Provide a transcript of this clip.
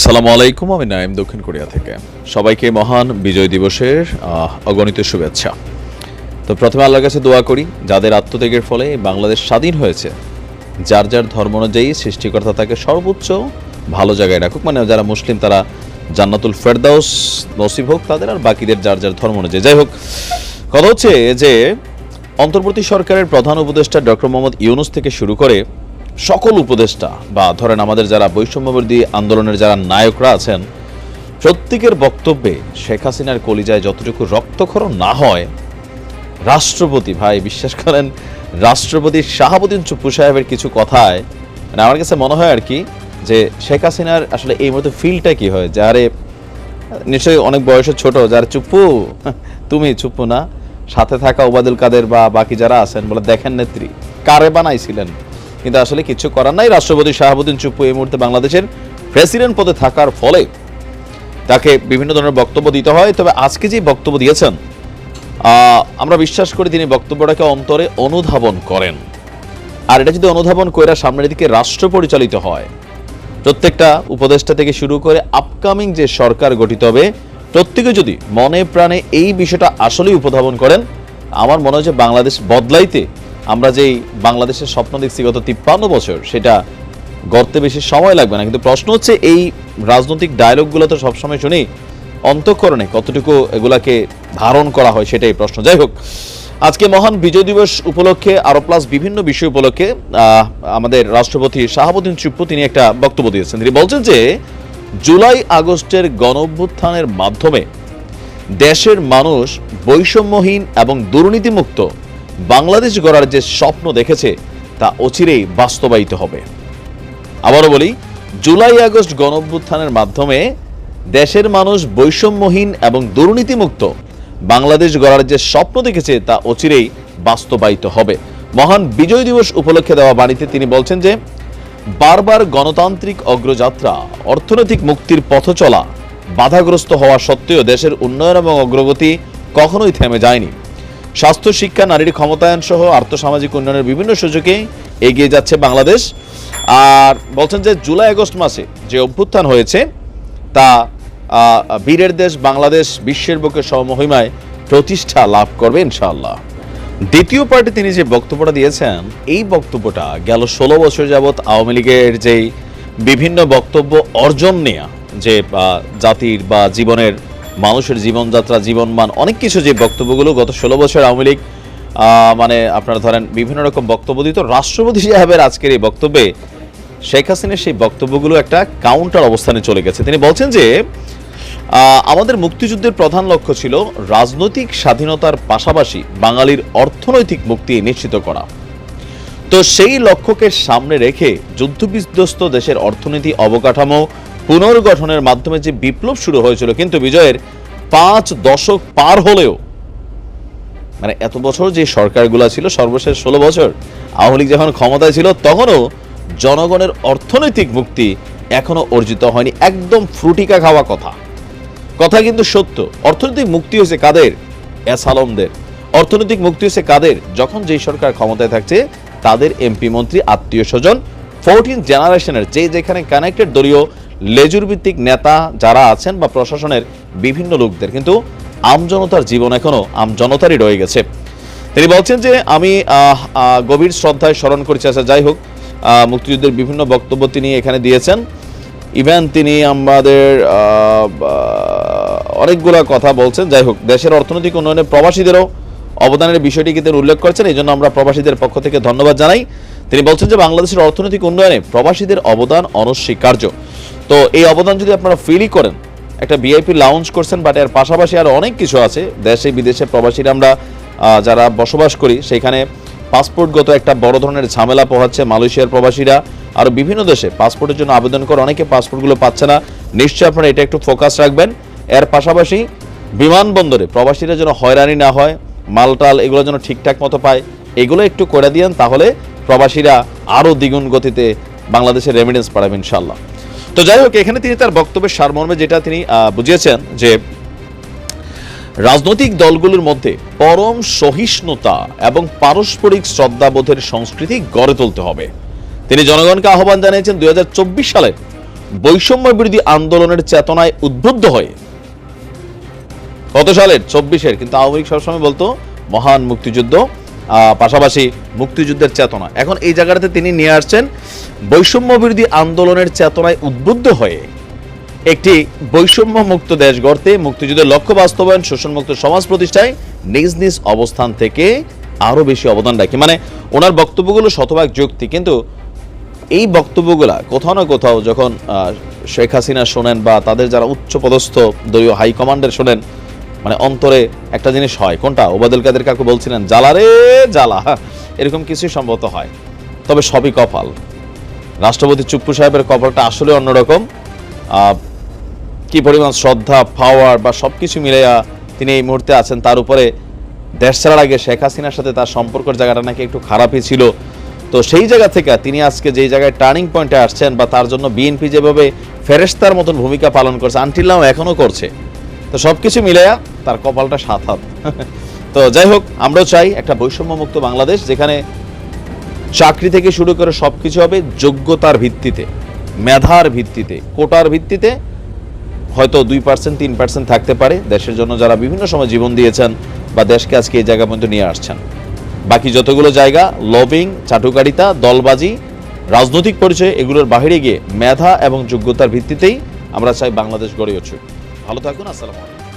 সালাম আলাইকুম, আমি নাইম দক্ষিণ কোরিয়া থেকে। সবাইকে মহান বিজয় দিবসের অগণিত শুভেচ্ছা। তো প্রথমে আল্লাহর কাছে দোয়া করি, যাদের আত্মত্যাগের ফলে বাংলাদেশ স্বাধীন হয়েছে, যার যার ধর্ম অনুযায়ী সৃষ্টিকর্তা তাকে সর্বোচ্চ ভালো জায়গায় রাখুক। মানে যারা মুসলিম, তারা জান্নাতুল ফেরদাউস নসিব হোক, তাদের আর বাকিদের যার যার ধর্ম অনুযায়ী। যাই হোক, কথা হচ্ছে যে অন্তর্বর্তী সরকারের প্রধান উপদেষ্টা ডক্টর মোহাম্মদ ইউনুস থেকে শুরু করে সকল উপদেষ্টা বা ধরেন আমাদের যারা বৈষম্যবিরোধী আন্দোলনের যারা নায়করা আছেন, প্রত্যেকের বক্তব্যে শেখ হাসিনার কলিজায় যতটুকু রক্তক্ষরণ না হয়, রাষ্ট্রপতি, ভাই বিশ্বাস করেন, রাষ্ট্রপতি শাহাবুদ্দিন চুপ্পু সাহেবের কিছু কথায় মানে আমার কাছে মনে হয় আর কি যে শেখ হাসিনার আসলে এই মতো ফিলটা কি হয়? যারে নিশ্চয়ই অনেক বয়সে ছোট, যার চুপ্পু, তুমি চুপ্পু না, সাথে থাকা ওবায়দুল কাদের বা বাকি যারা আছেন, বলে দেখেন নেত্রী, কারে বানাইছিলেন? কিন্তু আসলে কিছু করার নাই। রাষ্ট্রপতি শাহাবুদ্দিন চুপ্পু এই মুহূর্তে বাংলাদেশের প্রেসিডেন্ট পদে থাকার ফলে তাকে বিভিন্ন ধরনের বক্তব্য দিতে হয়। তবে আজকে যে বক্তব্য দিয়েছেন আমরা বিশ্বাস করি তিনি বক্তব্যটাকে অন্তরে অনুধাবন করেন। আর এটা যদি অনুধাবন করে সামনের দিকে রাষ্ট্র পরিচালিত হয়, প্রত্যেকটা উপদেষ্টা থেকে শুরু করে আপকামিং যে সরকার গঠিত হবে, প্রত্যেকে যদি মনে প্রাণে এই বিষয়টা আসলেই উপধাবন করেন, আমার মনে হয় যে বাংলাদেশ বদলাইতে আমরা যেই বাংলাদেশের স্বপ্ন দেখছি গত তিপ্পান্ন বছর, সেটা গড়তে বেশি সময় লাগবে না। কিন্তু প্রশ্ন হচ্ছে, এই রাজনৈতিক ডায়লগগুলো তো সবসময় শুনি, অন্তঃকরণে কতটুকু এগুলাকে ধারণ করা হয় সেটাই প্রশ্ন। যাই হোক, আজকে মহান বিজয় দিবস উপলক্ষে, আরও প্লাস বিভিন্ন বিষয় উপলক্ষে আমাদের রাষ্ট্রপতি শাহাবুদ্দিন চুপ্পু তিনি একটা বক্তব্য দিয়েছেন। তিনি বলছেন যে, জুলাই আগস্টের গণ অভ্যুত্থানের মাধ্যমে দেশের মানুষ বৈষম্যহীন এবং দুর্নীতিমুক্ত বাংলাদেশ গড়ার যে স্বপ্ন দেখেছে, তা অচিরেই বাস্তবায়িত হবে। আবারও বলি, জুলাই আগস্ট গণ অভ্যুত্থানের মাধ্যমে দেশের মানুষ বৈষম্যহীন এবং দুর্নীতিমুক্ত বাংলাদেশ গড়ার যে স্বপ্ন দেখেছে, তা অচিরেই বাস্তবায়িত হবে। মহান বিজয় দিবস উপলক্ষে দেওয়া বাণীতে তিনি বলছেন যে, বারবার গণতান্ত্রিক অগ্রযাত্রা, অর্থনৈতিক মুক্তির পথ চলা, বাধাগ্রস্ত হওয়া সত্ত্বেও দেশের উন্নয়ন এবং অগ্রগতি কখনোই থেমে যায়নি। স্বাস্থ্য, শিক্ষা, নারীর ক্ষমতায়ন সহ আর্থসামাজিক উন্নয়নের বিভিন্ন সুযোগে এগিয়ে যাচ্ছে বাংলাদেশ। আর বলছেন যে জুলাই আগস্ট মাসে যে অভ্যুত্থান হয়েছে, তা বীরের দেশ বাংলাদেশ বিশ্বের বুকে সমমহিমায় প্রতিষ্ঠা লাভ করবে ইনশাআল্লাহ। দ্বিতীয় পার্টি তিনি যে বক্তব্যটা দিয়েছেন, এই বক্তব্যটা গেল ষোলো বছর যাবৎ আওয়ামী লীগের যেই বিভিন্ন বক্তব্য অর্জন নেয়া যে জাতির বা জীবনের মানুষের জীবনযাত্রা, জীবনমান, অনেক কিছু যে বক্তব্যগুলো গত ষোলো বছর আওয়ামী লীগ মানে আপনারা ধরেন বিভিন্ন রকম বক্তব্য দিত। রাষ্ট্রপতি সাহেবের আজকের এই বক্তব্যে শেখ হাসিনার সেই বক্তব্যগুলো একটা কাউন্টার অবস্থানে চলে গেছে। তিনি বলছেন যে আমাদের মুক্তিযুদ্ধের প্রধান লক্ষ্য ছিল রাজনৈতিক স্বাধীনতার পাশাপাশি বাঙালির অর্থনৈতিক মুক্তি নিশ্চিত করা। তো সেই লক্ষ্যকে সামনে রেখে যুদ্ধবিধ্বস্ত দেশের অর্থনীতি অবকাঠামো পুনর্গঠনের মাধ্যমে যে বিপ্লব শুরু হয়েছিল, কিন্তু বিজয়ের পাঁচ দশক পার হলেও মানে এত বছর যে সরকারগুলো ছিল, সর্বশেষ ষোলো বছর, আওয়ামী লীগ যখন ক্ষমতায় ছিল, তখনও জনগণের অর্থনৈতিক মুক্তি এখনও অর্জিত হয়নি। একদম ফ্রুটিকা খাওয়া কথা। কথা কিন্তু সত্য। অর্থনৈতিক মুক্তি হয়েছে কাদের? এস আলমদের। অর্থনৈতিক মুক্তি হয়েছে কাদের? যখন যেই সরকার ক্ষমতায় থাকছে, তাদের এমপি মন্ত্রী, আত্মীয় স্বজন ফোরটিন জেনারেশনের যে যেখানে কানেক্টেড দলীয় লেজুর ভিত্তিক নেতা যারা আছেন বা প্রশাসনের বিভিন্ন লোকদের, কিন্তু আমজনতার জীবন এখনও আমজনতারই রয়ে গেছে। তিনি বলছেন যে, আমি গভীর শ্রদ্ধায় স্মরণ করছি আচ্ছা যাই হোক মুক্তিযুদ্ধের বিভিন্ন বক্তব্য তিনি এখানে দিয়েছেন। ইভেন তিনি আমাদের অনেকগুলা কথা বলছেন। যাই হোক, দেশের অর্থনৈতিক উন্নয়নে প্রবাসীদেরও অবদানের বিষয়টিকে তিনি উল্লেখ করেছেন, এই জন্য আমরা প্রবাসীদের পক্ষ থেকে ধন্যবাদ জানাই। তিনি বলছেন যে, বাংলাদেশের অর্থনৈতিক উন্নয়নে প্রবাসীদের অবদান অনস্বীকার্য। তো এই অবদান যদি আপনারা ফিলই করেন, একটা ভিআইপি লাউঞ্জ করছেন বাট এর পাশাপাশি আরও অনেক কিছু আছে, দেশে, বিদেশে প্রবাসীরা আমরা যারা বসবাস করি, সেখানে পাসপোর্টগত একটা বড় ধরনের ঝামেলা পোহাচ্ছে মালয়েশিয়ার প্রবাসীরা, আরও বিভিন্ন দেশে পাসপোর্টের জন্য আবেদন করে অনেকে পাসপোর্টগুলো পাচ্ছে না। নিশ্চয়ই আপনারা এটা একটু ফোকাস রাখবেন। এর পাশাপাশি বিমানবন্দরে প্রবাসীরা যেন হয়রানি না হয়, মালটাল এগুলো যেন ঠিকঠাক মতো পায়, এগুলো একটু করে দিয়েন, তাহলে প্রবাসীরা আরও দ্বিগুণ গতিতে বাংলাদেশের রেমিডেন্স পাঠাবেন ইনশাল্লাহ তো যাই হোক, এখানে তিনি তার বক্তব্যের সারমর্মে যেটা তিনি বুঝিয়েছেন যে রাজনৈতিক দলগুলোর মধ্যে পরম সহিষ্ণুতা এবং পারস্পরিক শ্রদ্ধাবোধের সংস্কৃতি গড়ে তুলতে হবে। তিনি জনগণকে আহ্বান জানিয়েছেন দুই হাজার চব্বিশ সালে বৈষম্য বিরোধী আন্দোলনের চেতনায় উদ্বুদ্ধ হয়ে। কত সালের? চব্বিশের। কিন্তু আওয়ামী লীগ সবসময় বলতো, মহান মুক্তিযুদ্ধ পাশাপাশি মুক্তিযুদ্ধের চেতনা। এখন এই জায়গাটাতে তিনি নিয়ে আসছেন বৈষম্য বিরোধী আন্দোলনের চেতনায় উদ্বুদ্ধ হয়ে একটি বৈষম্য মুক্ত দেশ গড়তে মুক্তিযুদ্ধের লক্ষ্য বাস্তবায়ন, শোষণমুক্ত সমাজ প্রতিষ্ঠায় নিজ নিজ অবস্থান থেকে আরও বেশি অবদান রাখে। মানে ওনার বক্তব্যগুলো শতভাগ যুক্তি, কিন্তু এই বক্তব্যগুলা কোথাও না কোথাও যখন শেখ হাসিনা শোনেন বা তাদের যারা উচ্চপদস্থ দলীয় হাইকমান্ডের শোনেন মানে অন্তরে একটা জিনিস হয়। কোনটা? ওবায়দুল কাদের কাকু বলছিলেন, জ্বালা রে, জ্বালা। এরকম কিছুই সম্ভবত হয়। তবে সবই কপাল। রাষ্ট্রপতি চুপ্পু সাহেবের কপালটা আসলে অন্যরকম। কি পরিমাণ শ্রদ্ধা পাওয়ার বা সব কিছু মিলাইয়া তিনি এই মুহূর্তে আছেন, তার উপরে দেশ ছাড়ার আগে শেখ হাসিনার সাথে তার সম্পর্কের জায়গাটা নাকি একটু খারাপই ছিল। তো সেই জায়গা থেকে তিনি আজকে যেই জায়গায় টার্নিং পয়েন্টে আসছেন বা তার জন্য বিএনপি যেভাবে ফেরেস্তার মতন ভূমিকা পালন করছে আনটিল্লাও এখনও করছে। তো সব কিছু মিলাইয়া তার কপালটা সাত হাত। তো যাই হোক, আমরাও চাই একটা বৈষম্যমুক্ত বাংলাদেশ যেখানে চাকরি থেকে শুরু করে সব কিছু হবে যোগ্যতার ভিত্তিতে, মেধার ভিত্তিতে, কোটার ভিত্তিতে। হয়তো দুই পার্সেন্ট, তিন পার্সেন্ট থাকতে পারে দেশের জন্য যারা বিভিন্ন সময় জীবন দিয়েছেন বা দেশকে আজকে এই জায়গা পর্যন্ত নিয়ে আসছেন। বাকি যতগুলো জায়গা, লবিং, চাটুকারিতা, দলবাজি, রাজনৈতিক পরিচয়, এগুলোর বাইরে গিয়ে মেধা এবং যোগ্যতার ভিত্তিতেই আমরা চাই বাংলাদেশ গড়ে উঠুক। ভালো থাকুন, আসসালামু আলাইকুম।